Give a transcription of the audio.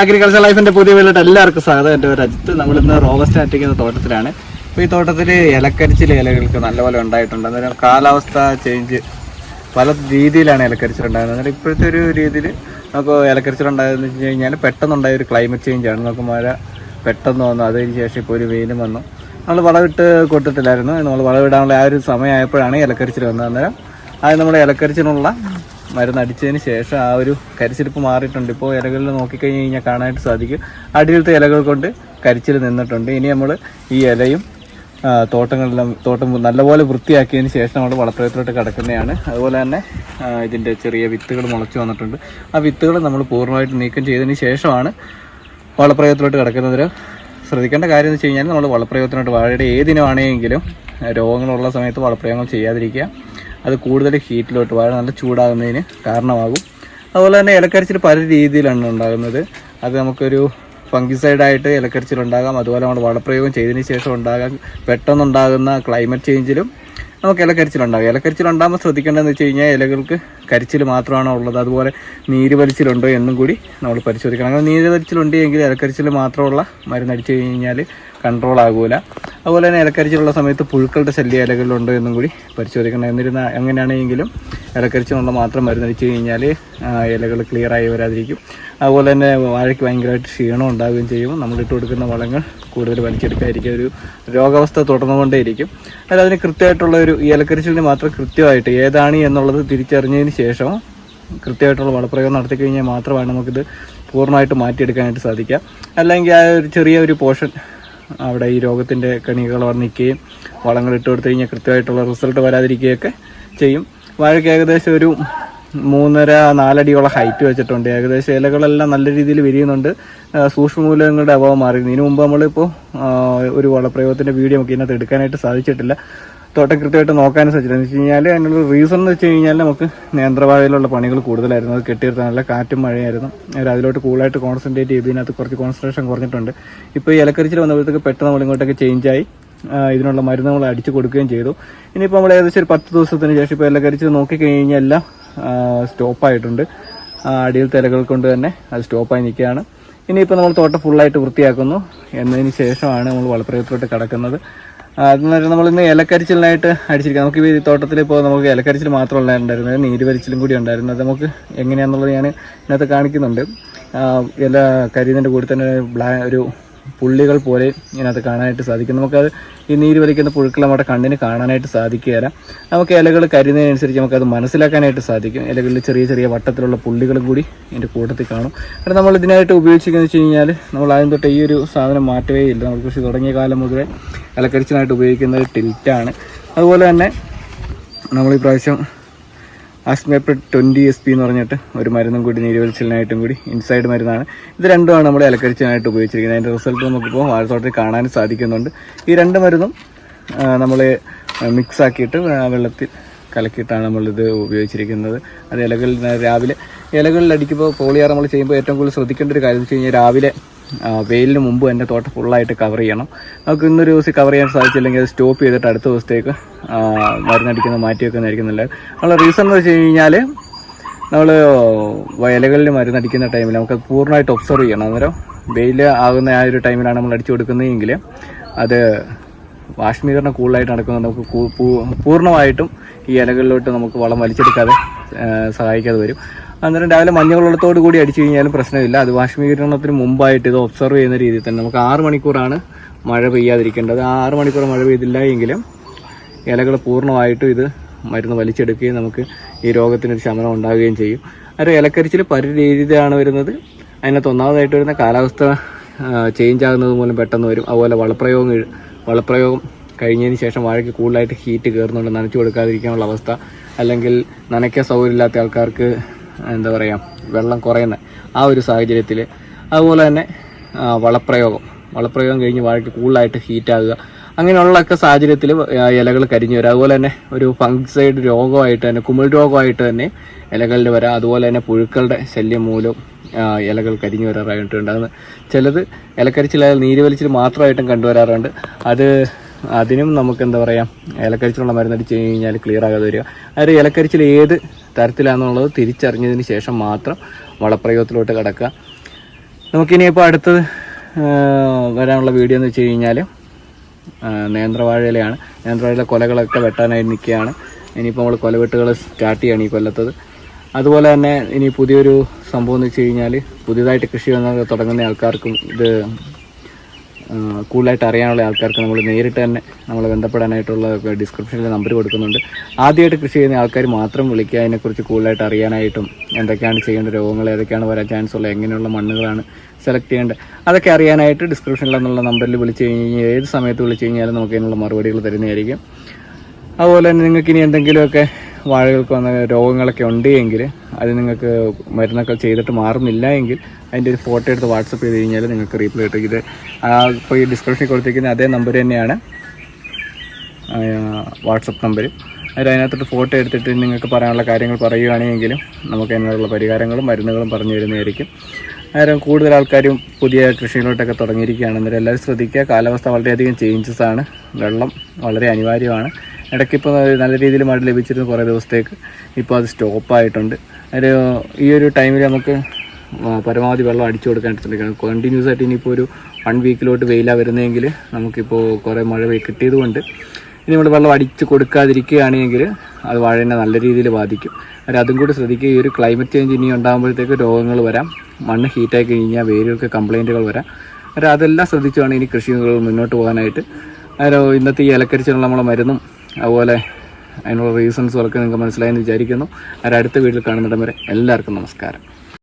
Agriculture ലൈഫിന്റെ പുതിയ വീട്ടിൽ എല്ലാവർക്കും സ്വാഗതം. എന്റെ പേര് അജിത്ത്. നമ്മളിന്ന് റോബസ്റ്റ് ആറ്റിക്കുന്ന തോട്ടത്തിലാണ്. അപ്പോൾ ഈ തോട്ടത്തിൽ ഇലക്കരിച്ചിൽ ഇലകൾക്ക് നല്ലപോലെ ഉണ്ടായിട്ടുണ്ട്. അന്നേരം കാലാവസ്ഥ ചേഞ്ച് പല രീതിയിലാണ് ഇലക്കരിച്ചിൽ ഉണ്ടായിരുന്നത് അന്നേരം ഇപ്പോഴത്തെ ഒരു രീതിയിൽ നമുക്ക് ഇലക്കരിച്ചിൽ ഉണ്ടായതെന്ന് വെച്ച് കഴിഞ്ഞാൽ പെട്ടെന്നുണ്ടായ ഒരു ക്ലൈമറ്റ് ആണ്. നമുക്ക് മഴ പെട്ടെന്ന് വന്നു. അതിന് ശേഷം ഇപ്പോൾ ഒരു വെയിലും വന്നു. നമ്മൾ വളവിട്ട് കൊടുത്തിട്ടില്ലായിരുന്നു. നമ്മൾ വളവിടാനുള്ള ആ ഒരു സമയമായപ്പോഴാണ് ഇലക്കരിച്ചിൽ വന്നത്. അന്നേരം അത് നമ്മുടെ ഇലക്കരിച്ചിനുള്ള മരുന്ന് അടിച്ചതിന് ശേഷം ആ ഒരു കരിച്ചിരിപ്പ് മാറിയിട്ടുണ്ട്. ഇപ്പോൾ ഇലകളിൽ നോക്കിക്കഴിഞ്ഞ് കഴിഞ്ഞാൽ കാണാനായിട്ട് സാധിക്കും. അടിയിലത്തെ ഇലകൾ കൊണ്ട് കരിച്ചിൽ നിന്നിട്ടുണ്ട്. ഇനി നമ്മൾ ഈ ഇലയും തോട്ടങ്ങളെല്ലാം തോട്ടം നല്ലപോലെ വൃത്തിയാക്കിയതിന് ശേഷം നമ്മൾ വളപ്രയത്തിലോട്ട് കിടക്കുന്നതാണ്. അതുപോലെ തന്നെ ഇതിന്റെ ചെറിയ വിത്തുകൾ മുളച്ചു വന്നിട്ടുണ്ട്. ആ വിത്തുകൾ നമ്മൾ പൂർണമായിട്ട് നീക്കം ചെയ്തതിന് ശേഷമാണ് വളപ്രയോഗത്തിലോട്ട് കിടക്കുന്നതിൽ ശ്രദ്ധിക്കേണ്ട കാര്യം എന്ന് വെച്ച് കഴിഞ്ഞാൽ നമ്മൾ വളപ്രയോഗത്തിനോട്ട് വാഴയുടെ ഏതിനാണെങ്കിലും രോഗങ്ങളുള്ള സമയത്ത് വളപ്രയോഗങ്ങൾ ചെയ്യാതിരിക്കുക. അത് കൂടുതൽ ഹീറ്റിലോട്ട് വാഴ നല്ല ചൂടാകുന്നതിന് കാരണമാകും. അതുപോലെ തന്നെ ഇലക്കരിച്ചിൽ പല രീതിയിലാണ് ഉണ്ടാകുന്നത്. അത് നമുക്കൊരു ഫംഗിസൈഡായിട്ട് ഇലക്കരിച്ചിലുണ്ടാകാം അതുപോലെ നമ്മൾ വളപ്രയോഗം ചെയ്തതിന് ശേഷം ഉണ്ടാകാം. പെട്ടെന്നുണ്ടാകുന്ന ക്ലൈമറ്റ് ചേഞ്ചിലും നമുക്ക് ഇലക്കരിച്ചിലുണ്ടാകും ഇലക്കരിച്ചിലുണ്ടാകുമ്പോൾ ശ്രദ്ധിക്കേണ്ടതെന്ന് വെച്ച് കഴിഞ്ഞാൽ ഇലകൾക്ക് കരിച്ചിൽ മാത്രമാണോ ഉള്ളത്. അതുപോലെ നീര് വലിച്ചിലുണ്ടോ എന്നും കൂടി നമ്മൾ പരിശോധിക്കണം. അങ്ങനെ നീര് വലിച്ചിലുണ്ടെങ്കിൽ ഇലക്കരിച്ചിൽ മാത്രമുള്ള മരുന്ന് അടിച്ചു കഴിഞ്ഞാൽ കൺട്രോൾ ആകൂല. അതുപോലെ തന്നെ ഇലക്കരിച്ചിലുള്ള സമയത്ത് പുഴുക്കളുടെ ശല്യം ഇലകളിലുണ്ടോ എന്നും കൂടി പരിശോധിക്കണം. എന്നിരുന്ന അങ്ങനെയാണെങ്കിലും ഇലക്കരിച്ചിലുള്ള മാത്രം മരുന്നടിച്ചു കഴിഞ്ഞാൽ ഇലകൾ ക്ലിയറായി വരാതിരിക്കും. അതുപോലെ തന്നെ വാഴയ്ക്ക് ഭയങ്കരമായിട്ട് ക്ഷീണം ഉണ്ടാവുകയും ചെയ്യും. നമ്മളിട്ട് കൊടുക്കുന്ന വളങ്ങൾ കൂടുതൽ വലിച്ചെടുക്കാതിരിക്കും ഒരു രോഗാവസ്ഥ തുടർന്നുകൊണ്ടേയിരിക്കും. അല്ല അതിന് കൃത്യമായിട്ടുള്ള ഒരു ഇലക്കരിച്ചിലിന് മാത്രം കൃത്യമായിട്ട് ഏതാണ് എന്നുള്ളത് തിരിച്ചറിഞ്ഞതിന് ശേഷം കൃത്യമായിട്ടുള്ള വളപ്രയോഗം നടത്തി കഴിഞ്ഞാൽ മാത്രമാണ് നമുക്കിത് പൂർണമായിട്ട് മാറ്റിയെടുക്കാനായിട്ട് സാധിക്കുക. അല്ലെങ്കിൽ ആ ഒരു ചെറിയ ഒരു പോർഷൻ അവിടെ ഈ രോഗത്തിന്റെ കണികൾ വർണിക്കുകയും വളങ്ങൾ ഇട്ട് കൊടുത്തു കഴിഞ്ഞാൽ കൃത്യമായിട്ടുള്ള റിസൾട്ട് വരാതിരിക്കുകയൊക്കെ ചെയ്യും. വാഴയ്ക്ക് ഏകദേശം ഒരു മൂന്നര നാലടിയോളം ഹൈറ്റ് വെച്ചിട്ടുണ്ട്. ഏകദേശം ഇലകളെല്ലാം നല്ല രീതിയിൽ വിരിയുന്നുണ്ട്. സൂക്ഷ്മമൂലങ്ങളുടെ അഭാവം മാറി ഇതിനു മുമ്പ് നമ്മളിപ്പോൾ ഒരു വളപ്രയോഗത്തിന്റെ വീഡിയോ നമുക്ക് ഇതിനകത്ത് എടുക്കാനായിട്ട് സാധിച്ചിട്ടില്ല. തോട്ടം കൃത്യമായിട്ട് നോക്കാനും സാധിച്ചില്ല. എന്ന് വെച്ച് കഴിഞ്ഞാൽ അതിനുള്ള റീസൺ എന്ന് വെച്ച് കഴിഞ്ഞാൽ നമുക്ക് നേന്ത്രവാഴയിലുള്ള പണികൾ കൂടുതലായിരുന്നു. അത് കെട്ടിയിരുത്താനുള്ള കാറ്റും മഴയായിരുന്നു. അവർ അതിലോട്ട് കൂടുതലായിട്ട് കോൺസെൻട്രേറ്റ് ചെയ്ത് ഇതിനകത്ത് കുറച്ച് കോൺസെൻട്രേഷൻ കുറഞ്ഞിട്ടുണ്ട്. ഇപ്പോൾ ഈ ഇലക്കരിച്ചിൽ വന്നപ്പോഴത്തേക്ക് പെട്ടെന്ന് നമ്മൾ ഇങ്ങോട്ടൊക്കെ ചേഞ്ചായി ഇതിനുള്ള മരുന്ന് നമ്മൾ അടിച്ചു കൊടുക്കുകയും ചെയ്തു. ഇനിയിപ്പോൾ നമ്മൾ ഏകദേശം ഒരു പത്ത് ദിവസത്തിന് ശേഷം ഇപ്പോൾ ഇലക്കരിച്ച് നോക്കിക്കഴിഞ്ഞാൽ എല്ലാം സ്റ്റോപ്പായിട്ടുണ്ട് അടിയിൽ തിരകൾ കൊണ്ട് തന്നെ അത് സ്റ്റോപ്പായി നിൽക്കുകയാണ്. ഇനിയിപ്പോൾ നമ്മൾ തോട്ടം ഫുള്ളായിട്ട് വൃത്തിയാക്കുന്നു. എന്നതിന് ശേഷമാണ് നമ്മൾ വളപ്രയോഗത്തിലോട്ട് കിടക്കുന്നത്. അതെന്ന് നമ്മൾ ഇന്ന് ഇലക്കരിച്ചിലിനായിട്ട് അടിച്ചിരിക്കുക നമുക്ക് ഈ തോട്ടത്തിൽ ഇപ്പോൾ നമുക്ക് ഇലക്കരിച്ചിൽ മാത്രമല്ല ഉണ്ടായിരുന്നത് നീര് വലിച്ചിലും കൂടി ഉണ്ടായിരുന്നു. അത് നമുക്ക് എങ്ങനെയാണെന്നുള്ളത് ഞാൻ ഇതിനകത്ത് കാണിക്കുന്നുണ്ട്. ഇല കരിതിന്റെ കൂടി തന്നെ ബ്ലാ ഒരു പുള്ളികൾ പോലെ ഇതിനകത്ത് കാണാനായിട്ട് സാധിക്കും. നമുക്കത് ഈ നീര് വലിക്കുന്ന പുഴുക്കൾ നമ്മുടെ കണ്ണിന് കാണാനായിട്ട് സാധിക്കുകയില്ല നമുക്ക് ഇലകൾ കരുതുന്നതിനനുസരിച്ച് നമുക്കത് മനസ്സിലാക്കാനായിട്ട് സാധിക്കും. ഇലകളിൽ ചെറിയ ചെറിയ വട്ടത്തിലുള്ള പുള്ളികളും കൂടി ഇതിന്റെ കൂട്ടത്തിൽ കാണും. കാരണം നമ്മൾ ഇതിനായിട്ട് ഉപയോഗിച്ചിരിക്കുന്നത് വെച്ച് കഴിഞ്ഞാൽ നമ്മൾ ആദ്യം തൊട്ട് ഈ ഒരു സാധനം മാറ്റവേ ഇല്ല. നമ്മൾ കൃഷി തുടങ്ങിയ കാലം മുതൽ ഇലക്കരിച്ചിനായിട്ട് ഉപയോഗിക്കുന്നത് ടിൽറ്റാണ്. അതുപോലെ തന്നെ നമ്മൾ ഈ പ്രാവശ്യം ആസ്മേപ്രിഡ് ട്വന്റി എസ് പി എന്ന് പറഞ്ഞിട്ട് ഒരു മരുന്നും കൂടി നീരുവലിച്ചിലിനായിട്ടും കൂടി ഇൻസൈഡ് മരുന്നാണ്. ഇത് രണ്ടുമാണ് നമ്മൾ ഇലക്കരിച്ചിനായിട്ട് ഉപയോഗിച്ചിരിക്കുന്നത്. അതിന്റെ റിസൾട്ട് നമുക്കിപ്പോൾ വാഴത്തോട്ടത്തിൽ കാണാൻ സാധിക്കുന്നുണ്ട്. ഈ രണ്ട് മരുന്നും നമ്മൾ മിക്സ് ആക്കിയിട്ട് വെള്ളത്തിൽ കലക്കിയിട്ടാണ് നമ്മളിത് ഉപയോഗിച്ചിരിക്കുന്നത്. അത് ഇലകളിൽ രാവിലെ ഇലകളിൽ അടിക്കുമ്പോൾ പോളിയാർ നമ്മൾ ചെയ്യുമ്പോൾ ഏറ്റവും കൂടുതൽ ശ്രദ്ധിക്കേണ്ട ഒരു കാര്യം എന്ന് വെച്ച് കഴിഞ്ഞാൽ രാവിലെ വെയിലിന് മുമ്പ് തന്നെ തോട്ടം ഫുള്ളായിട്ട് കവർ ചെയ്യണം. നമുക്ക് ഇന്നൊരു ദിവസം കവർ ചെയ്യാൻ സാധിച്ചില്ലെങ്കിൽ അത് സ്റ്റോപ്പ് ചെയ്തിട്ട് അടുത്ത ദിവസത്തേക്ക് മരുന്നടിക്കുന്ന മാറ്റി വെക്കുന്നതായിരിക്കും നല്ലത്. നമ്മളെ റീസൺ എന്ന് വെച്ച് കഴിഞ്ഞാൽ നമ്മൾ വയലുകളിൽ മരുന്നടിക്കുന്ന ടൈമിൽ നമുക്ക് പൂർണമായിട്ട് ഒബ്സർവ് ചെയ്യണം. അന്നേരം വെയിൽ ആകുന്ന ആ ഒരു ടൈമിലാണ് നമ്മൾ അടിച്ചു കൊടുക്കുന്നതെങ്കിൽ അത് വാഷ്മീകരണം കൂടുതലായിട്ട് നടക്കുന്നത് നമുക്ക് പൂർണമായിട്ടും ഈ ഇലകളിലോട്ട് നമുക്ക് വളം വലിച്ചെടുക്കാതെ സഹായിക്കാതെ വരും. അന്നേരം രാവിലെ മഞ്ഞവെള്ളത്തോട് കൂടി അടിച്ചു കഴിഞ്ഞാലും പ്രശ്നമില്ല. അത് വാഷ്മീകരണത്തിന് മുമ്പായിട്ട് ഇത് ഒബ്സർവ് ചെയ്യുന്ന രീതിയിൽ തന്നെ. നമുക്ക് ആറ് മണിക്കൂറാണ് മഴ പെയ്യാതിരിക്കേണ്ടത്. ആ ആറ് മണിക്കൂർ മഴ പെയ്തില്ല എങ്കിലും ഇലകൾ പൂർണമായിട്ടും ഇത് മരുന്ന് വലിച്ചെടുക്കുകയും നമുക്ക് ഈ രോഗത്തിനൊരു ശമനം ഉണ്ടാവുകയും ചെയ്യും. അത് ഇലക്കരിച്ചിൽ പല രീതിയിലാണ് വരുന്നത്. അതിനകത്ത് ഒന്നാമതായിട്ട് വരുന്ന കാലാവസ്ഥ ചേഞ്ച് ആകുന്നത് മൂലം പെട്ടെന്ന് വരും. അതുപോലെ വളപ്രയോഗം വളപ്രയോഗം കഴിഞ്ഞതിന് ശേഷം വാഴയ്ക്ക് കൂടുതലായിട്ട് ഹീറ്റ് കയറുന്നുണ്ട് നനച്ചു കൊടുക്കാതിരിക്കാനുള്ള അവസ്ഥ. അല്ലെങ്കിൽ നനയ്ക്കാൻ സൗകര്യമില്ലാത്ത ആൾക്കാർക്ക് എന്താ പറയുക വെള്ളം കുറയുന്ന ആ ഒരു സാഹചര്യത്തിൽ അതുപോലെ തന്നെ വളപ്രയോഗം. വളപ്രയോഗം കഴിഞ്ഞ് വാഴയ്ക്ക് കൂടുതലായിട്ട് ഹീറ്റാകുക അങ്ങനെയുള്ളൊക്കെ സാഹചര്യത്തിൽ ഇലകൾ കരിഞ്ഞു വരും. അതുപോലെ തന്നെ ഒരു ഫംഗ്സൈഡ് രോഗമായിട്ട് തന്നെ കുമിൾ രോഗമായിട്ട് തന്നെ ഇലകളിൽ വരാം. അതുപോലെ തന്നെ പുഴുക്കളുടെ ശല്യം മൂലം ഇലകൾ കരിഞ്ഞു വരാറായിട്ടുണ്ട്. അത് ചിലത് ഇലക്കരിച്ചിൽ നീര് വലിച്ചിൽ മാത്രമായിട്ടും കണ്ടുവരാറുണ്ട്. അത് അതിനും നമുക്ക് എന്താ പറയുക ഇലക്കരിച്ചിലുള്ള മരുന്നടിച്ച് കഴിഞ്ഞാൽ ക്ലിയർ ആകാതെ വരിക. അതായത് ഇലക്കരിച്ചിൽ ഏത് തരത്തിലാണെന്നുള്ളത് തിരിച്ചറിഞ്ഞതിന് ശേഷം മാത്രം വളപ്രയോഗത്തിലോട്ട് കിടക്കുക. നമുക്കിനിയിപ്പോൾ അടുത്തത് വരാനുള്ള വീഡിയോ എന്ന് വെച്ച് കഴിഞ്ഞാൽ നേന്ത്രവാഴയിലാണ് നേന്ത്രവാഴയിലെ കൊലകളൊക്കെ വെട്ടാനായി നിൽക്കുകയാണ്. ഇനിയിപ്പോൾ നമ്മൾ കൊലവെട്ടുകൾ സ്റ്റാർട്ട് ചെയ്യാണ് ഈ കൊല്ലത്തത്. അതുപോലെ തന്നെ ഇനി പുതിയൊരു സംഭവം എന്ന് വെച്ച് കഴിഞ്ഞാൽ പുതിയതായിട്ട് കൃഷി തുടങ്ങുന്ന ആൾക്കാർക്കും ഇത് കൂടുതലായിട്ട് അറിയാനുള്ള ആൾക്കാർക്ക് നമ്മൾ നേരിട്ട് തന്നെ നമ്മൾ ബന്ധപ്പെടാനായിട്ടുള്ള ഡിസ്ക്രിപ്ഷനിൽ നമ്പർ കൊടുക്കുന്നുണ്ട്. ആദ്യമായിട്ട് കൃഷി ചെയ്യുന്ന ആൾക്കാർ മാത്രം വിളിക്കുക അതിനെക്കുറിച്ച് കൂടുതലായിട്ട് അറിയാനായിട്ടും എന്തൊക്കെയാണ് ചെയ്യേണ്ട രോഗങ്ങൾ ഏതൊക്കെയാണ് വരാൻ ചാൻസ് ഉള്ളത് എങ്ങനെയുള്ള മണ്ണുകളാണ് സെലക്ട് ചെയ്യേണ്ടത് അതൊക്കെ അറിയാനായിട്ട് ഡിസ്ക്രിപ്ഷനിൽ എന്നുള്ള നമ്പറിൽ വിളിച്ച് കഴിഞ്ഞാൽ ഏത് സമയത്ത് വിളിച്ച് കഴിഞ്ഞാലും നമുക്ക് അതിനുള്ള മറുപടികൾ തരുന്നതായിരിക്കും. അതുപോലെ തന്നെ നിങ്ങൾക്ക് ഇനി എന്തെങ്കിലുമൊക്കെ വാഴകൾക്ക് വന്ന രോഗങ്ങളൊക്കെ ഉണ്ട് എങ്കിൽ അത് നിങ്ങൾക്ക് മരുന്നൊക്കെ ചെയ്തിട്ട് മാറുന്നില്ല എങ്കിൽ അതിന്റെ ഒരു ഫോട്ടോ എടുത്ത് വാട്സപ്പ് ചെയ്ത് കഴിഞ്ഞാൽ നിങ്ങൾക്ക് റീപ്ലൈ കിട്ടും. ഇത് ആ ഇപ്പോൾ ഈ ഡിസ്ക്രിപ്ഷനിൽ കൊടുത്തിരിക്കുന്ന അതേ നമ്പർ തന്നെയാണ്. വാട്സപ്പ് നമ്പർ അതിൽ അതിനകത്തോട്ട് ഫോട്ടോ എടുത്തിട്ട് നിങ്ങൾക്ക് പറയാനുള്ള കാര്യങ്ങൾ പറയുകയാണെങ്കിലും നമുക്ക് അതിനുള്ള പരിഹാരങ്ങളും മരുന്നുകളും പറഞ്ഞു തരുന്നതായിരിക്കും. അന്നേരം കൂടുതൽ ആൾക്കാരും പുതിയ കൃഷിയിലോട്ടൊക്കെ തുടങ്ങിയിരിക്കുകയാണ്. എല്ലാവരും ശ്രദ്ധിക്കുക. കാലാവസ്ഥ വളരെയധികം ചേഞ്ചസ് ആണ്. വെള്ളം വളരെ അനിവാര്യമാണ്. ഇടയ്ക്കിപ്പോൾ നല്ല രീതിയിൽ മഴ ലഭിച്ചിരുന്നു കുറേ ദിവസത്തേക്ക്. ഇപ്പോൾ അത് സ്റ്റോപ്പായിട്ടുണ്ട് ഒരു ഈ ഒരു ടൈമിൽ നമുക്ക് പരമാവധി വെള്ളം അടിച്ചു കൊടുക്കാൻ ശ്രമിക്കണം കണ്ടിന്യൂസ് ആയിട്ട് ഇനിയിപ്പോൾ ഒരു വൺ വീക്കിലോട്ട് വെയിലാണ് വരുന്നതെങ്കിൽ നമുക്കിപ്പോൾ കുറേ മഴ കിട്ടിയതുകൊണ്ട് ഇനി നമ്മൾ വെള്ളം അടിച്ച് കൊടുക്കാതിരിക്കുകയാണെങ്കിൽ അത് വാഴനെ നല്ല രീതിയിൽ ബാധിക്കും. അവർ അതും കൂടി ശ്രദ്ധിക്കുക. ഈ ഒരു ക്ലൈമറ്റ് ചേഞ്ച് ഇനി ഉണ്ടാകുമ്പോഴത്തേക്ക് രോഗങ്ങൾ വരാം. മണ്ണ് ഹീറ്റായി കഴിഞ്ഞാൽ വേരുകൾക്ക് കംപ്ലൈന്റുകൾ വരാം. അവർ അതെല്ലാം ശ്രദ്ധിച്ചു വേണം ഇനി കൃഷികൾ മുന്നോട്ട് പോകാനായിട്ട്. അതായത് ഇന്നത്തെ ഈ ഇലക്കരിച്ചുള്ള നമ്മളെ മരുന്നും അതുപോലെ അതിനുള്ള റീസൺസും ഒക്കെ നിങ്ങൾക്ക് മനസ്സിലായെന്ന് വിചാരിക്കുന്നു. അവരടുത്ത വീട്ടിൽ കാണുന്നിടം വരെ എല്ലാവർക്കും നമസ്കാരം.